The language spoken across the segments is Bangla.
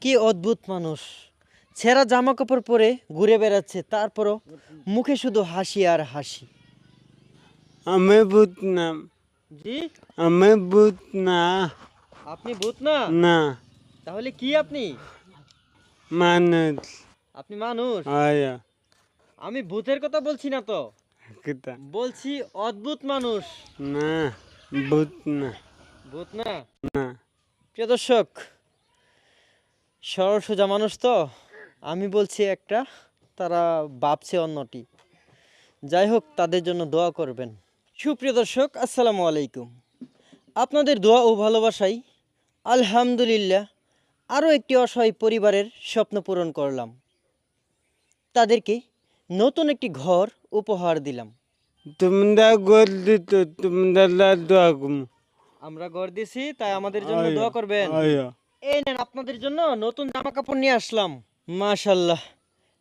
কি অদ্ভুত মানুষ। ছেঁড়া জামা কাপড় পরে ঘুরে বেড়াচ্ছে তারপরও মুখে শুধু হাসি আর হাসি। আমি ভূত না। জি? আমি ভূত না। আপনি ভূত না? না। তাহলে কি আপনি? মানুষ। আপনি মানুষ? আয়া আমি ভূতের কথা বলছি না তো। কিতা? বলছি অদ্ভুত মানুষ। না ভূত না। ভূত না? না। প্রিয় দর্শক সরল সোজা মানুষ তো। আমি বলছি একটা তারা ভাবছে অন্যটি। যাই হোক তাদের জন্য দোয়া করবেন। সুপ্রিয় দর্শক আসসালামু আলাইকুম। আপনাদের দোয়া ও ভালোবাসাই আলহামদুলিল্লাহ আরও একটি অসহায় পরিবারের স্বপ্ন পূরণ করলাম। তাদেরকে নতুন একটি ঘর উপহার দিলাম। তোমরা গোল দিত তোমরা লাড্ডু আমরা ঘর দিছি তাই আমাদের জন্য দোয়া করবেন। এই নেন আপনাদের জন্য নতুন জামা কাপড় নিয়ে আসলাম। মাশাল্লাহ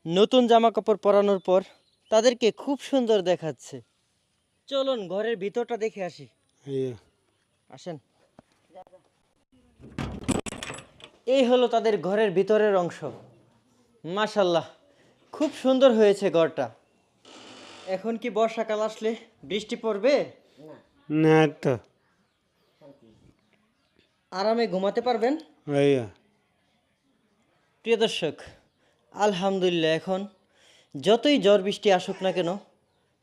নতুন জামা কাপড় পরানোর পর তাদেরকে খুব সুন্দর দেখাচ্ছে। চলুন ঘরের ভিতরটা দেখে আসি। আসেন। এই হলো তাদের ঘরের ভিতরের অংশ। মাশাল্লাহ খুব সুন্দর হয়েছে ঘরটা। এখন কি বর্ষাকাল আসলে বৃষ্টি পড়বে? না তো আরামে ঘুমাতে পারবেন? প্রিয় দর্শক আলহামদুলিল্লাহ এখন যতই ঝড় বৃষ্টি আসুক না কেন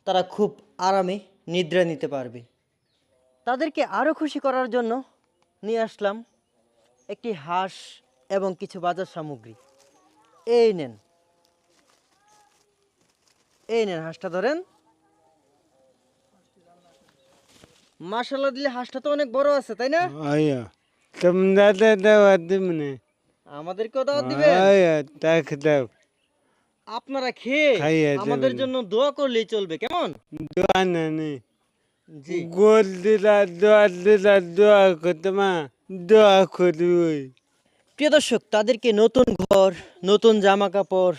তারা খুব আরামে নিদ্রা নিতে পারবে। তাদেরকে আরও খুশি করার জন্য নিয়ে আসলাম একটি হাঁস এবং কিছু বাজার সামগ্রী। এই নেন। এই নেন হাঁসটা ধরেন। মাসাল্লাহ দিলে হাঁসটা তো অনেক বড় আছে তাই না? তোমরা তো দেওয়া দিমনে আমাদেরকেও দাওয়াত দিবেন তাক দাও। আপনারা খেয়ে আমাদের। জন্য দোয়া করলেই চলবে কেমন? দোয়া না নেই জি। গোল দিলা দোয়া দিলা দোয়া করতে মা দোয়া করি ওই প্রিয় দর্শক তাদেরকে নতুন ঘর নতুন জামা কাপড়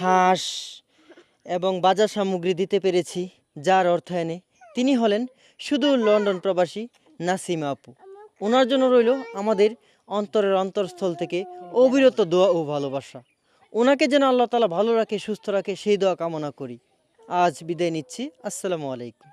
হাঁস এবং বাজার সামগ্রী দিতে পেরেছি যার অর্থায়নে তিনি হলেন শুধু লন্ডন প্রবাসী নাসিমা আপু। ওনার জন্য রইল আমাদের অন্তরের অন্তরস্থল থেকে অবিরত দোয়া ও ভালোবাসা। ওনাকে যেন আল্লাহ তালা ভালো রাখে, সুস্থ রাখে, সেই দোয়া কামনা করি। আজ বিদায় নিচ্ছি। আসসালামু আলাইকুম।